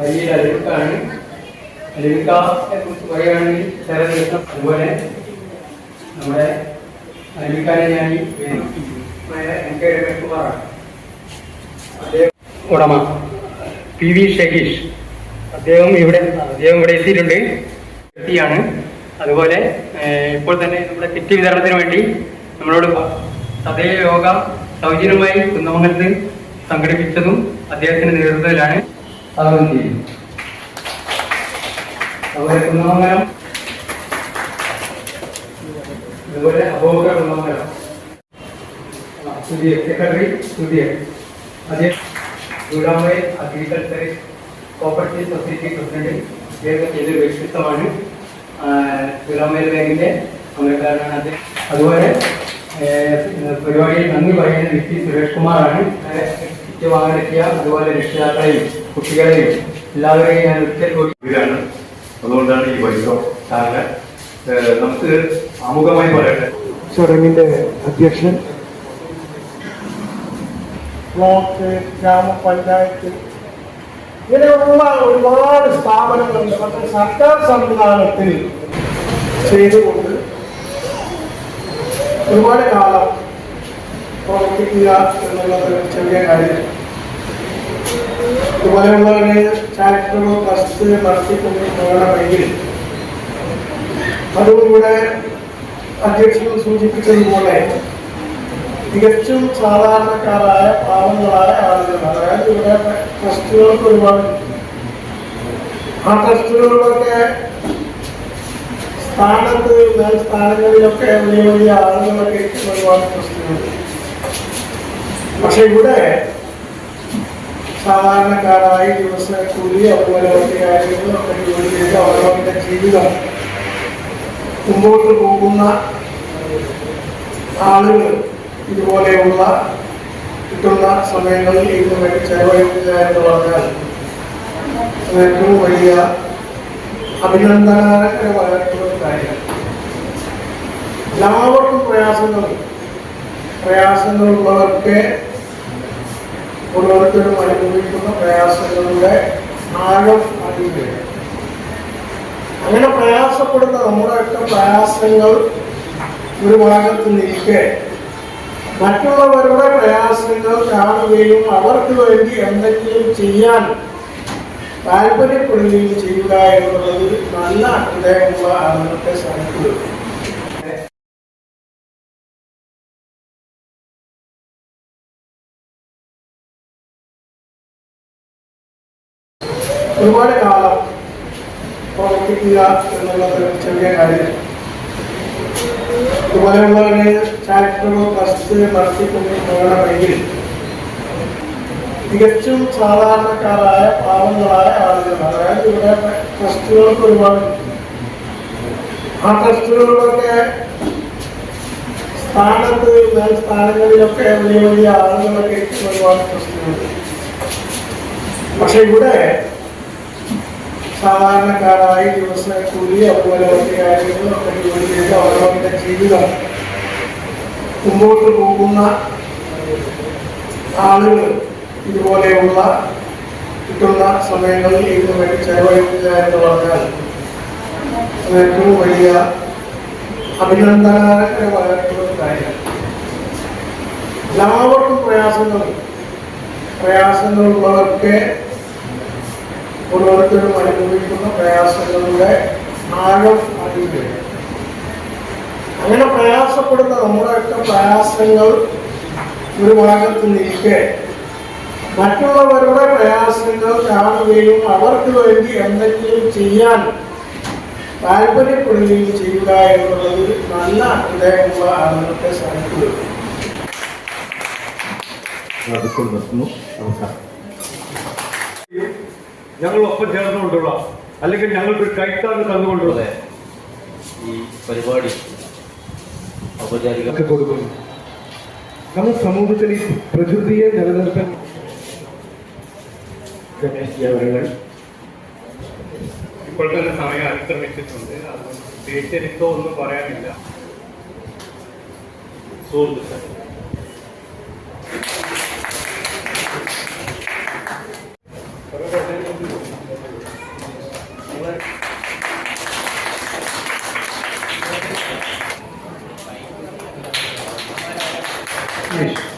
വലിയ അലിവിക്കാണ് അലിവിക്കയെ കുറിച്ച് പറയുകയാണെങ്കിൽ ദിവസം അതുപോലെ നമ്മുടെ അരുവിക്കാരെ ഞാൻ ഉടമ. പി വി ഷഹീഷ് അദ്ദേഹം ഇവിടെ അദ്ദേഹം ഇവിടെ എത്തിയിട്ടുണ്ട്. എത്തിയാണ്. അതുപോലെ ഇപ്പോൾ തന്നെ നമ്മുടെ കിറ്റ് വിതരണത്തിന് വേണ്ടി നമ്മളോട് തദ്ദേശ യോഗ സൗജന്യമായി കുന്നമംഗലത്ത് സംഘടിപ്പിച്ചതും അദ്ദേഹത്തിന്റെ നേതൃത്വത്തിലാണ് സ്വാഗതം ചെയ്യുന്നത് അതുപോലെ കുന്നമംഗലം. അതുപോലെ അബോധ കുന്നമംഗലം. സുധീർ സെക്രട്ടറി സുധീർ അദ്ദേഹം ഗുലാമേ അഗ്രികൾച്ചർ കോപ്പറേറ്റീവ് സൊസൈറ്റി പ്രസിഡന്റ് അദ്ദേഹം ചെയ്തൊരു വ്യക്തിത്വമാണ് ഗുലാമേൽ ബാങ്കിന്റെ അമരക്കാരനാണ് അദ്ദേഹം. അതുപോലെ പരിപാടിയിൽ നന്ദി പറയുന്ന വ്യക്തി സുരേഷ് കുമാറാണ്. കിറ്റ് വാങ്ങാനെത്തിയ അതുപോലെ രക്ഷിതാക്കളെയും കുട്ടികളെയും എല്ലാവരെയും ഞാൻ ഒരിക്കൽ കൂടി ഇതാണ് അതുകൊണ്ടാണ് ഈ വൈഭവം കാരണം നമുക്ക് ആമുഖമായി പറയട്ടെ. ചടങ്ങിന്റെ അധ്യക്ഷൻ. ബ്ലോക്ക് ഗ്രാമപഞ്ചായത്ത്. ഇങ്ങനെയുള്ള ഒരുപാട് സ്ഥാപനങ്ങളുണ്ട് പക്ഷേ സർക്കാർ സംവിധാനത്തിൽ ചെയ്തുകൊണ്ട് ഒരുപാട് കാലം പ്രവർത്തിക്കുക എന്നുള്ളത് ഒരു ചെറിയ കാര്യം ഇതുപോലെയുള്ള ഒരു ചാരിറ്റബിൾ ട്രസ്റ്റ് നടത്തിക്കൊണ്ട് പോകണമെങ്കിൽ അതും ഇവിടെ അധ്യക്ഷൻ സൂചിപ്പിച്ചതുപോലെ തികച്ചും സാധാരണക്കാരായ പാവങ്ങളായ ആളുകൾ അതായത് ഇവിടെ ട്രസ്റ്റുകൾക്ക് ഒരുപാട് ആ ട്രസ്റ്റുകളിലൊക്കെ സ്ഥാനത്ത് മേൽ സ്ഥാനങ്ങളിലൊക്കെ വലിയ വലിയ ആളുകളൊക്കെ ഇരിക്കുന്ന ഒരുപാട് ട്രസ്റ്റുകളുണ്ട് പക്ഷെ ഇവിടെ സാധാരണക്കാരായി ദിവസം കൂലി അതുപോലെ മറ്റു ഒക്കെ ജോലി ചെയ്ത് അവരവരുടെ ജീവിതം മുമ്പോട്ട് പോകുന്ന ആളുകൾ ഇതുപോലെയുള്ള കിട്ടുന്ന സമയങ്ങളിൽ ഇതിനു വേണ്ടി ചെലവഴിക്കുക എന്ന് പറഞ്ഞാൽ ഏറ്റവും വലിയ അഭിനന്ദനകരമായിട്ടുള്ള കാര്യമാണ്. എല്ലാവർക്കും പ്രയാസങ്ങളുണ്ട് പ്രയാസങ്ങളുള്ളവർക്ക് ഓരോരുത്തരും അനുഭവിക്കുന്ന പ്രയാസങ്ങളുടെ ആഴം അറിയുക. അങ്ങനെ പ്രയാസപ്പെടുന്ന നമ്മുടെയൊക്കെ പ്രയാസങ്ങൾ ഒരു ഭാഗത്ത് നിൽക്കെ മറ്റുള്ളവരുടെ പ്രയാസങ്ങൾ കാണുകയും അവർക്ക് വേണ്ടി എന്തെങ്കിലും ചെയ്യാൻ താല്പര്യപ്പെടുകയും ചെയ്യുക എന്നുള്ളത് നല്ല ഹൃദയമുള്ള ആളുകളുടെ സാധിക്കുക ഒരുപാട് കാലം പ്രവർത്തിക്കുക എന്നുള്ളത് ഒരു ചെറിയ കാര്യം. ഇതുപോലെയുള്ള ഒരു ചാരിറ്റബിൾ ട്രസ്റ്റ് നടത്തിക്കൊണ്ട് പോകണമെങ്കിൽ തികച്ചും സാധാരണക്കാരായ പാവങ്ങളായ ആളുകൾ അതായത് ഇവിടെ ട്രസ്റ്റുകൾക്ക് ഒരുപാട് ആ ട്രസ്റ്റുകളിലൊക്കെ സ്ഥാനത്ത് മേൽ സ്ഥാനങ്ങളിലൊക്കെ വലിയ വലിയ ആളുകളൊക്കെ ഇരിക്കുന്ന ഒരുപാട് ട്രസ്റ്റുകളുണ്ട് പക്ഷെ ഇവിടെ സാധാരണക്കാരായി ദിവസ കൂലി അതുപോലെ മറ്റു കാര്യങ്ങളൊക്കെ ജോലി ചെയ്ത് അവരവരുടെ ജീവിതം മുമ്പോട്ട് പോകുന്ന ആളുകൾ ഇതുപോലെയുള്ള കിട്ടുന്ന സമയങ്ങളിൽ ഇതിനു വേണ്ടി ചെലവഴിക്കുക എന്ന് പറഞ്ഞാൽ ഏറ്റവും വലിയ അഭിനന്ദനകരമായിട്ടുള്ള കാര്യമാണ് എല്ലാവർക്കും പ്രയാസങ്ങൾ പ്രയാസങ്ങളുള്ളവർക്ക് ഓരോരുത്തരും അനുഭവിക്കുന്ന പ്രയാസങ്ങളുടെ ആഴം അറിയുകയാണ് അങ്ങനെ പ്രയാസപ്പെടുന്ന നമ്മുടെയൊക്കെ പ്രയാസങ്ങൾ ഒരു ഭാഗത്ത് നിൽക്കെ. മറ്റുള്ളവരുടെ പ്രയാസങ്ങൾ കാണുകയും അവർക്ക് വേണ്ടി എന്തെങ്കിലും ചെയ്യാൻ താല്പര്യപ്പെടുകയും ചെയ്യുക എന്നുള്ളത് നല്ല ഹൃദയമുള്ള ആളുകളുടെ സാധിക്കുക നടക്കുന്നു നമസ്കാരം. ഞങ്ങൾ ഒപ്പം ചേർന്നുകൊണ്ടുള്ള അല്ലെങ്കിൽ ഞങ്ങൾക്ക് ഒരു കൈത്താന്ന് തന്നുകൊണ്ടുള്ള ഈ പരിപാടി ഔപചാരിക കൊടുക്കും കൊടുക്കുന്നു. നമ്മൾ സമൂഹത്തിൽ ഈ പ്രകൃതിയെ നിലനിർത്താൻ അവരുകൾ ഇപ്പോൾ തന്നെ സമയം അതിക്രമിച്ചിട്ടുണ്ട്. അത് തിരിച്ചെടുത്തോ ഒന്നും പറയാനില്ല. സുഹൃത്തുക്കൾ 念一